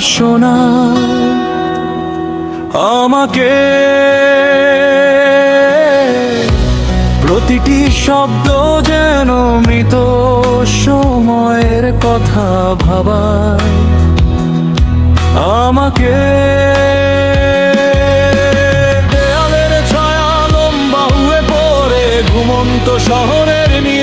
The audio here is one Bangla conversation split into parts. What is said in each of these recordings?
শোনা। আমাকে প্রতিটি শব্দ যেন মৃত সময়ের কথা ভাবায়। আমাকে দেয়ালের ছায়া লম্বা হয়ে পড়ে, ঘুমন্ত শহরের নীরবতা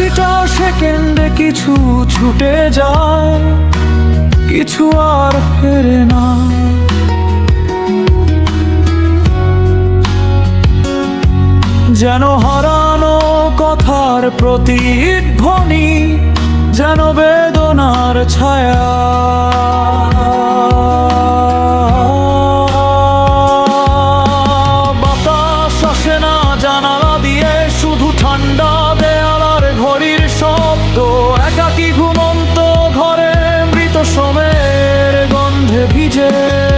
প্রতিটা সেকেন্ডে কিছু ছুটে যায়, কিছু আর ফেরে না। যেন হারানো কথার প্রতি ধ্বনি যেন বেদনার ছায়া 遇见